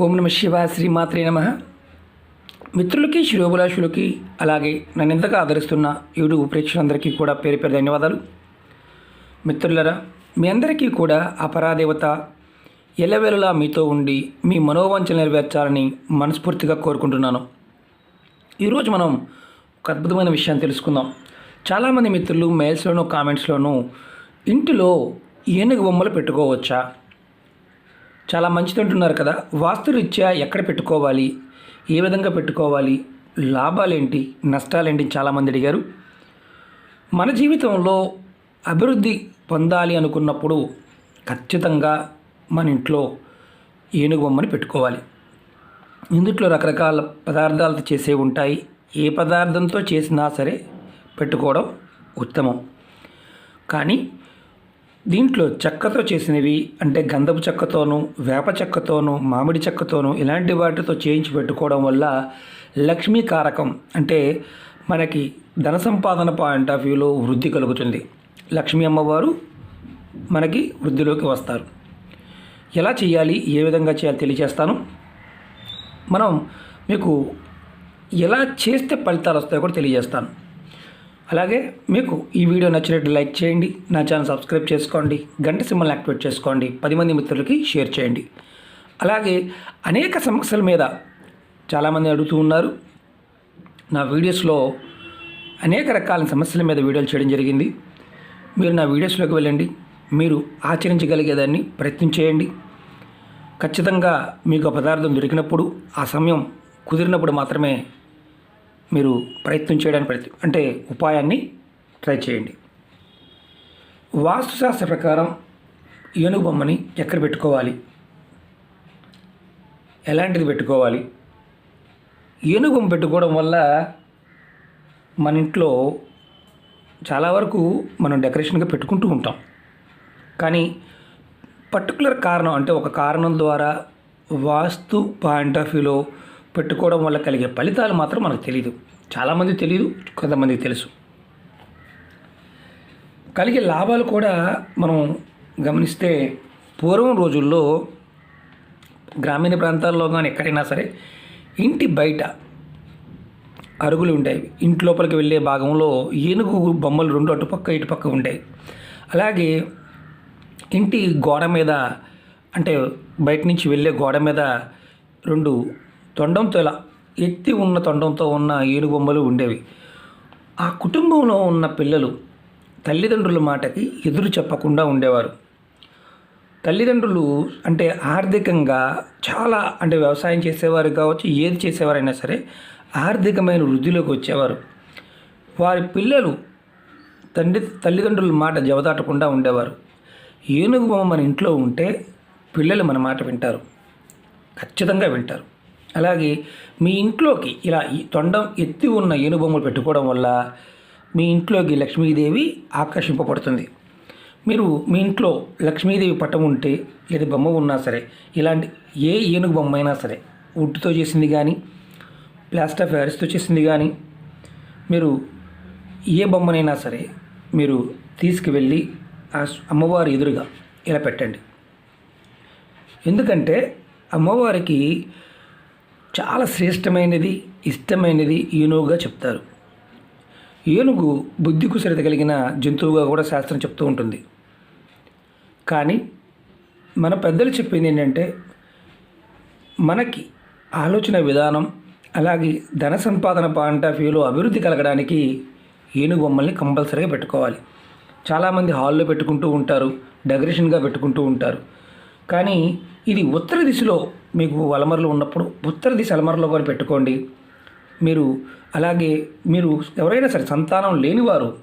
ఓం నమ శివ శ్రీమాత్రే నమ. మిత్రులకి శిరోభిలాషులకి అలాగే నన్ను ఎంతగా ఆదరిస్తున్న యూట్యూబ్ ప్రేక్షకులందరికీ కూడా పేరు పేరు ధన్యవాదాలు. మిత్రులరా మీ అందరికీ కూడా అపరాదేవత ఎల్లవేళలా మీతో ఉండి మీ మనోవాంఛలు నెరవేర్చాలని మనస్ఫూర్తిగా కోరుకుంటున్నాను. ఈరోజు మనం ఒక అద్భుతమైన విషయాన్ని తెలుసుకుందాం. చాలామంది మిత్రులు మెయిల్స్లోనూ కామెంట్స్లోనూ ఇంటిలో ఏనుగు బొమ్మలు పెట్టుకోవచ్చా? చాలా మంచిది అంటున్నారు కదా. వాస్తురీత్యా ఎక్కడ పెట్టుకోవాలి? ఏ విధంగా పెట్టుకోవాలి? లాభాలేంటి? నష్టాలేంటి? చాలామంది అడిగారు. మన జీవితంలో అభివృద్ధి పొందాలి అనుకున్నప్పుడు ఖచ్చితంగా మన ఇంట్లో ఏనుగు బొమ్మని పెట్టుకోవాలి. ఇందుట్లో రకరకాల పదార్థాలతో చేసే ఉంటాయి. ఏ పదార్థంతో చేసినా సరే పెట్టుకోవడం ఉత్తమం. కానీ దీంట్లో చెక్కతో చేసినవి అంటే గంధపు చెక్కతోనూ వేప చెక్కతోనూ మామిడి చెక్కతోనూ ఇలాంటి వాటితో చేయించి పెట్టుకోవడం వల్ల లక్ష్మీ కారకం అంటే మనకి ధన సంపాదన పాయింట్ ఆఫ్ వ్యూలో వృద్ధి కలుగుతుంది. లక్ష్మీ అమ్మవారు మనకి వృద్ధిలోకి వస్తారు. ఎలా చేయాలి? ఏ విధంగా చేయాలి తెలియజేస్తాను. మనం మీకు ఎలా చేస్తే ఫలితాలు వస్తాయో కూడా తెలియజేస్తాను. అలాగే మీకు ఈ వీడియో నచ్చినట్టు లైక్ చేయండి నా ఛానల్ సబ్స్క్రైబ్ చేసుకోండి గంట సింబల్ని యాక్టివేట్ చేసుకోండి పది మంది మిత్రులకి షేర్ చేయండి. అలాగే అనేక సమస్యల మీద చాలామంది అడుగుతూ ఉన్నారు. నా వీడియోస్లో అనేక రకాల సమస్యల మీద వీడియోలు చేయడం జరిగింది. మీరు నా వీడియోస్లోకి వెళ్ళండి. మీరు ఆచరించగలిగేదాన్ని ప్రయత్నం చేయండి. ఖచ్చితంగా మీకు పదార్థం దొరికినప్పుడు ఆ సమయం కుదిరినప్పుడు మాత్రమే మీరు ప్రయత్నం చేయడానికి ప్రయత్నం అంటే ఉపాయాన్ని ట్రై చేయండి. వాస్తుశాస్త్ర ప్రకారం ఏనుగు బొమ్మని ఎక్కడ పెట్టుకోవాలి? ఎలాంటిది పెట్టుకోవాలి? ఏనుగు బొమ్మ పెట్టుకోవడం వల్ల మన ఇంట్లో చాలా వరకు మనం డెకరేషన్గా పెట్టుకుంటూ ఉంటాం. కానీ పర్టికులర్ కారణం అంటే ఒక కారణం ద్వారా వాస్తు పాయింట్ ఆఫ్ వ్యూలో పెట్టుకోవడం వల్ల కలిగే ఫలితాలు మాత్రం మనకు తెలియదు చాలామంది తెలియదు కొంతమందికి తెలుసు. కలిగే లాభాలు కూడా మనం గమనిస్తే పూర్వం రోజుల్లో గ్రామీణ ప్రాంతాల్లో కానీ ఎక్కడైనా సరే ఇంటి బయట అరుగులు ఉండేవి. ఇంటి లోపలికి వెళ్ళే భాగంలో ఏనుగు బొమ్మలు రెండు అటుపక్క ఇటుపక్క ఉండేవి. అలాగే ఇంటి గోడ మీద అంటే బయట నుంచి వెళ్ళే గోడ మీద రెండు తొండంతో ఇలా ఎత్తి ఉన్న తొండంతో ఉన్న ఏనుగు బొమ్మలు ఉండేవి. ఆ కుటుంబంలో ఉన్న పిల్లలు తల్లిదండ్రుల మాటకి ఎదురు చెప్పకుండా ఉండేవారు. తల్లిదండ్రులు అంటే ఆర్థికంగా చాలా అంటే వ్యవసాయం చేసేవారు కావచ్చు ఏది చేసేవారైనా సరే ఆర్థికమైన వృద్ధిలోకి వచ్చేవారు. వారి పిల్లలు తండ్రి తల్లిదండ్రుల మాట జవదాటకుండా ఉండేవారు. ఏనుగు బొమ్మ మన ఇంట్లో ఉంటే పిల్లలు మన మాట వింటారు. ఖచ్చితంగా వింటారు. అలాగే మీ ఇంట్లోకి ఇలా ఈ తొండం ఎత్తి ఉన్న ఏనుబొమ్మలు పెట్టుకోవడం వల్ల మీ ఇంట్లోకి లక్ష్మీదేవి ఆకర్షింపబడుతుంది. మీరు మీ ఇంట్లో లక్ష్మీదేవి పటం ఉంటే లేదా బొమ్మ ఉన్నా సరే ఇలాంటి ఏ ఏనుగు బొమ్మ అయినా సరే వుడ్తో చేసింది కానీ ప్లాస్టర్ ఆఫ్ ప్యారిస్తో చేసింది కానీ మీరు ఏ బొమ్మనైనా సరే మీరు తీసుకువెళ్ళి ఆ అమ్మవారి ఎదురుగా ఇలా పెట్టండి. ఎందుకంటే అమ్మవారికి చాలా శ్రేష్టమైనది ఇష్టమైనది ఏనుగుగా చెప్తారు. ఏనుగు బుద్ధి కుశలత కలిగిన జంతువుగా కూడా శాస్త్రం చెప్తూ ఉంటుంది. కానీ మన పెద్దలు చెప్పింది ఏంటంటే మనకి ఆలోచన విధానం అలాగే ధన సంపాదన పాయింట్ ఆఫ్ వ్యూలో అభివృద్ధి కలగడానికి ఏనుగు బొమ్మల్ని కంపల్సరీగా పెట్టుకోవాలి. చాలామంది హాల్లో పెట్టుకుంటూ ఉంటారు డెకరేషన్గా పెట్టుకుంటూ ఉంటారు. కానీ ఇది ఉత్తర దిశలో మీకు అలమరలు ఉన్నప్పుడు ఉత్తర దిశ అలమరలో కూడా పెట్టుకోండి. మీరు అలాగే మీరు ఎవరైనా సరే సంతానం లేనివారు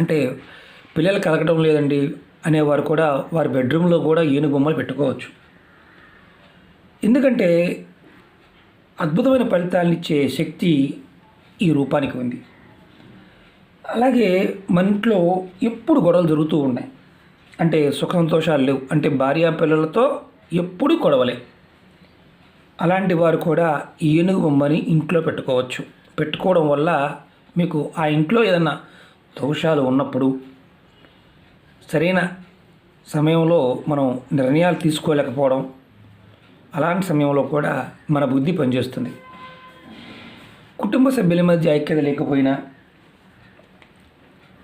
అంటే పిల్లలు కలగడం లేదండి అనేవారు కూడా వారి బెడ్రూమ్లో కూడా ఏనుగు బొమ్మలు పెట్టుకోవచ్చు. ఎందుకంటే అద్భుతమైన ఫలితాలను ఇచ్చే శక్తి ఈ రూపానికి ఉంది. అలాగే మన ఇంట్లో ఎప్పుడు గొడవలు జరుగుతూ ఉన్నాయి. అంటే సుఖ సంతోషాలు లేవు. అంటే భార్యా పిల్లలతో ఎప్పుడూ గొడవలే. అలాంటి వారు కూడా ఈ ఏనుగు బొమ్మని ఇంట్లో పెట్టుకోవచ్చు. పెట్టుకోవడం వల్ల మీకు ఆ ఇంట్లో ఏదైనా దోషాలు ఉన్నప్పుడు సరైన సమయంలో మనం నిర్ణయాలు తీసుకోలేకపోవడం అలాంటి సమయంలో కూడా మన బుద్ధి పనిచేస్తుంది. కుటుంబ సభ్యుల మధ్య ఐక్యత లేకపోయినా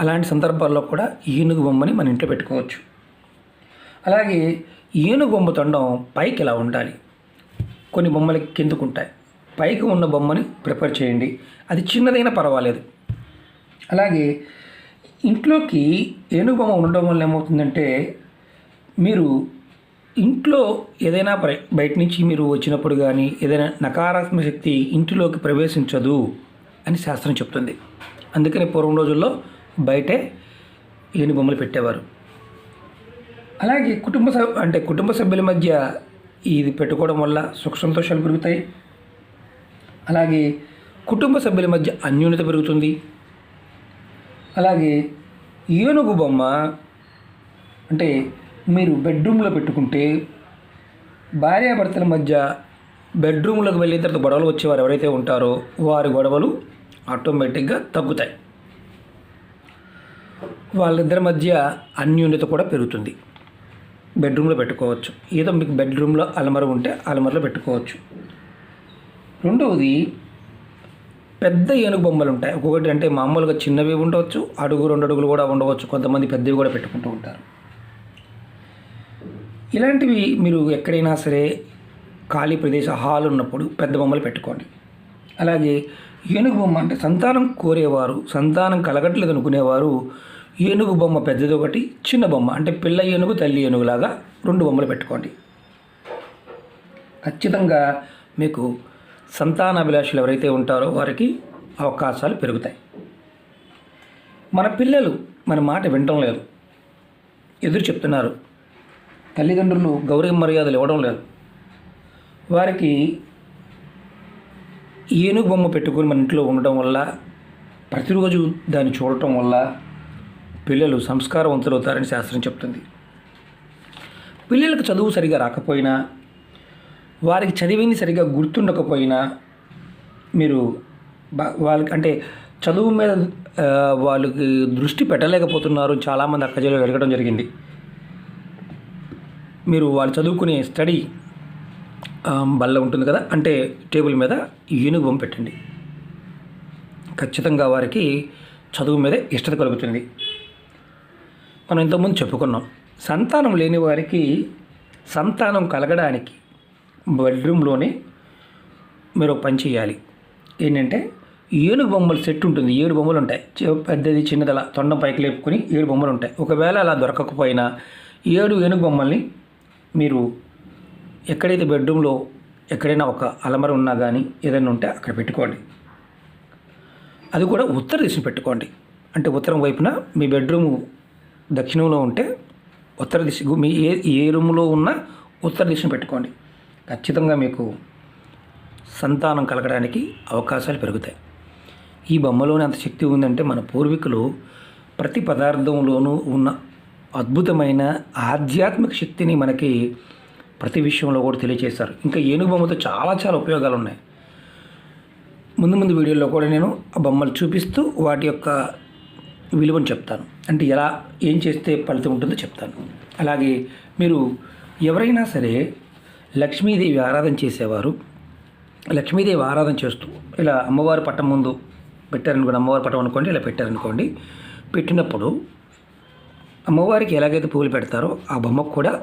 అలాంటి సందర్భాల్లో కూడా ఏనుగు బొమ్మని మన ఇంట్లో పెట్టుకోవచ్చు. అలాగే ఏనుగు బొమ్మ తొండం పైకి ఇలా ఉండాలి? కొన్ని బొమ్మలు కిందకుంటాయి. పైకి ఉన్న బొమ్మని ప్రిపేర్ చేయండి. అది చిన్నదైనా పర్వాలేదు. అలాగే ఇంట్లోకి ఏనుగు బొమ్మ ఉండడం వల్ల ఏమవుతుందంటే మీరు ఇంట్లో ఏదైనా బయట నుంచి మీరు వచ్చినప్పుడు కానీ ఏదైనా నకారాత్మక శక్తి ఇంటిలోకి ప్రవేశించదు అని శాస్త్రం చెప్తుంది. అందుకని పూర్వం రోజుల్లో బయటే ఏనుగు బొమ్మలు పెట్టేవారు. అలాగే కుటుంబ అంటే కుటుంబ సభ్యుల మధ్య ఇది పెట్టుకోవడం వల్ల సుఖ సంతోషాలు పెరుగుతాయి. అలాగే కుటుంబ సభ్యుల మధ్య అన్యోన్యత పెరుగుతుంది. అలాగే ఏనుగు బొమ్మ అంటే మీరు బెడ్రూమ్లో పెట్టుకుంటే భార్యాభర్తల మధ్య బెడ్రూమ్లోకి వెళ్ళిన తర్వాత గొడవలు వచ్చేవారు ఎవరైతే ఉంటారో వారి గొడవలు ఆటోమేటిక్గా తగ్గుతాయి. వాళ్ళిద్దరి మధ్య అన్యోన్యత కూడా పెరుగుతుంది. బెడ్రూమ్లో పెట్టుకోవచ్చు. ఏదో మీకు బెడ్రూమ్లో అలమర ఉంటే అలమరలో పెట్టుకోవచ్చు. రెండవది పెద్ద ఏనుగు బొమ్మలు ఉంటాయి. ఒక్కొక్కటి అంటే మామూలుగా చిన్నవి ఉండవచ్చు అడుగు రెండు అడుగులు కూడా ఉండవచ్చు. కొంతమంది పెద్దవి కూడా పెట్టుకుంటూ ఉంటారు. ఇలాంటివి మీరు ఎక్కడైనా సరే ఖాళీ ప్రదేశ హాల్ ఉన్నప్పుడు పెద్ద బొమ్మలు పెట్టుకోండి. అలాగే ఏనుగు బొమ్మ అంటే సంతానం కోరేవారు సంతానం కలగట్లేదు అనుకునేవారు ఏనుగు బొమ్మ పెద్దది ఒకటి చిన్న బొమ్మ అంటే పిల్ల ఏనుగు తల్లి ఏనుగులాగా రెండు బొమ్మలు పెట్టుకోండి. ఖచ్చితంగా మీకు సంతానాభిలాషులు ఎవరైతే ఉంటారో వారికి అవకాశాలు పెరుగుతాయి. మన పిల్లలు మన మాట వినటం లేదు. ఎదురు చెప్తున్నారు. తల్లిదండ్రులు గౌరవ మర్యాదలు ఇవ్వడం లేదు. వారికి ఏనుగు బొమ్మ పెట్టుకొని మన ఇంట్లో ఉండడం వల్ల ప్రతిరోజు దాన్ని చూడటం వల్ల పిల్లలు సంస్కారవంతులవుతారని శాస్త్రం చెప్తుంది. పిల్లలకు చదువు సరిగా రాకపోయినా వారికి చదివింది సరిగా గుర్తుండకపోయినా మీరు బా- వాళ్ళకి అంటే చదువు మీద వాళ్ళకి దృష్టి పెట్టలేకపోతున్నారు చాలామంది అక్కజలు అడగడం జరిగింది. మీరు వాళ్ళు చదువుకునే స్టడీ బల్ల ఉంటుంది కదా అంటే టేబుల్ మీద ఏనుగు బొమ్మ పెట్టండి. ఖచ్చితంగా వారికి చదువు మీద ఇష్టత కలుగుతుంది. మనం ఇంతకుముందు చెప్పుకున్నాం. సంతానం లేని వారికి సంతానం కలగడానికి బెడ్రూమ్లోనే మీరు ఒక పని చేయాలి. ఏంటంటే ఏనుగు బొమ్మల సెట్ ఉంటుంది. ఏడు బొమ్మలు ఉంటాయి. పెద్దది చిన్నది అలా తొండం పైకి లేపుకొని ఏడు బొమ్మలు ఉంటాయి. ఒకవేళ అలా దొరకకపోయినా ఏడు ఏనుగు బొమ్మల్ని మీరు ఎక్కడైతే బెడ్రూమ్లో ఎక్కడైనా ఒక అలమర ఉన్నా కానీ ఏదైనా ఉంటే అక్కడ పెట్టుకోండి. అది కూడా ఉత్తర దిశ పెట్టుకోండి. అంటే ఉత్తరం వైపున మీ బెడ్రూమ్ దక్షిణంలో ఉంటే ఉత్తర దిశ మీ ఏ ఏ రూమ్లో ఉన్నా ఉత్తర దిశను పెట్టుకోండి. ఖచ్చితంగా మీకు సంతానం కలగడానికి అవకాశాలు పెరుగుతాయి. ఈ బొమ్మలోనే అంత శక్తి ఉందంటే మన పూర్వీకులు ప్రతి పదార్థంలోనూ ఉన్న అద్భుతమైన ఆధ్యాత్మిక శక్తిని మనకి ప్రతి విషయంలో కూడా తెలియజేశారు ఇంకా ఏనుగు బొమ్మతో చాలా చాలా ఉపయోగాలు ఉన్నాయి ముందు ముందు వీడియోలో కూడా నేను ఆ బొమ్మలు చూపిస్తూ వాటి యొక్క విలువను చెప్తాను. అంటే ఎలా ఏం చేస్తే ఫలితం ఉంటుందో చెప్తాను. అలాగే మీరు ఎవరైనా సరే లక్ష్మీదేవి ఆరాధన చేసేవారు లక్ష్మీదేవి ఆరాధన చేస్తూ ఇలా అమ్మవారి పట్టం ముందు పెట్టారనుకోండి అమ్మవారి పట్టం అనుకోండి ఇలా పెట్టారనుకోండి పెట్టినప్పుడు అమ్మవారికి ఎలాగైతే పూలు పెడతారో ఆ బొమ్మకు కూడా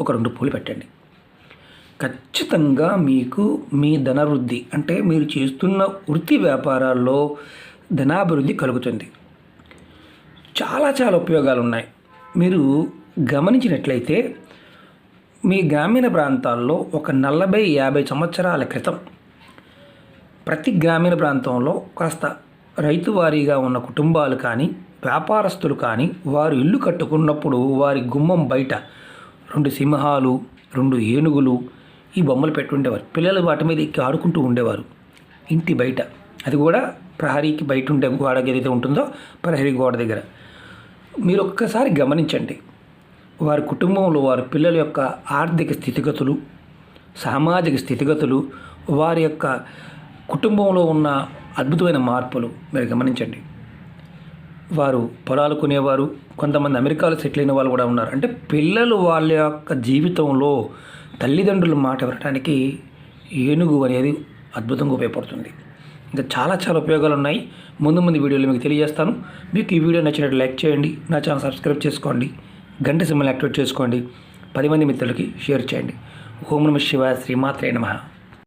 ఒక రెండు పూలు పెట్టండి. ఖచ్చితంగా మీకు మీ ధనవృద్ధి అంటే మీరు చేస్తున్న వృత్తి వ్యాపారాల్లో ధనాభివృద్ధి కలుగుతుంది. చాలా చాలా ఉపయోగాలు ఉన్నాయి మీరు గమనించినట్లయితే మీ గ్రామీణ ప్రాంతాల్లో ఒక నలభై యాభై సంవత్సరాల క్రితం ప్రతి గ్రామీణ ప్రాంతంలో కాస్త రైతు వారీగా ఉన్న కుటుంబాలు కానీ వ్యాపారస్తులు కానీ వారు ఇల్లు కట్టుకున్నప్పుడు వారి గుమ్మం బయట రెండు సింహాలు రెండు ఏనుగులు ఈ బొమ్మలు పెట్టుండేవారు. పిల్లలు వాటి మీద ఎక్కి ఆడుకుంటూ ఉండేవారు. ఇంటి బయట. అది కూడా ప్రహరీకి బయట ఉండే గోడ ఏదైతే ఉంటుందో ప్రహరీ గోడ దగ్గర. మీరు ఒక్కసారి గమనించండి. వారి కుటుంబంలో వారి పిల్లల యొక్క ఆర్థిక స్థితిగతులు సామాజిక స్థితిగతులు వారి యొక్క కుటుంబంలో ఉన్న అద్భుతమైన మార్పులు మీరు గమనించండి. వారు పొలాలు కొనేవారు కొంతమంది అమెరికాలో సెటిల్ అయిన వాళ్ళు కూడా ఉన్నారు. అంటే పిల్లలు వాళ్ళ యొక్క జీవితంలో తల్లిదండ్రుల మాట వినడానికి ఏనుగు అనేది అద్భుతంగా ఉపయోగపడుతుంది. ఇంకా చాలా చాలా ఉపయోగాలు ఉన్నాయి. ముందు ముందు వీడియోలో మీకు తెలియజేస్తాను. మీకు ఈ వీడియో నచ్చినట్టు లైక్ చేయండి. నా ఛానల్ సబ్స్క్రైబ్ చేసుకోండి. గంట సింబల్ యాక్టివేట్ చేసుకోండి. పది మంది మిత్రులకి షేర్ చేయండి. ఓం నమ శివ శ్రీమాత్రే నమ.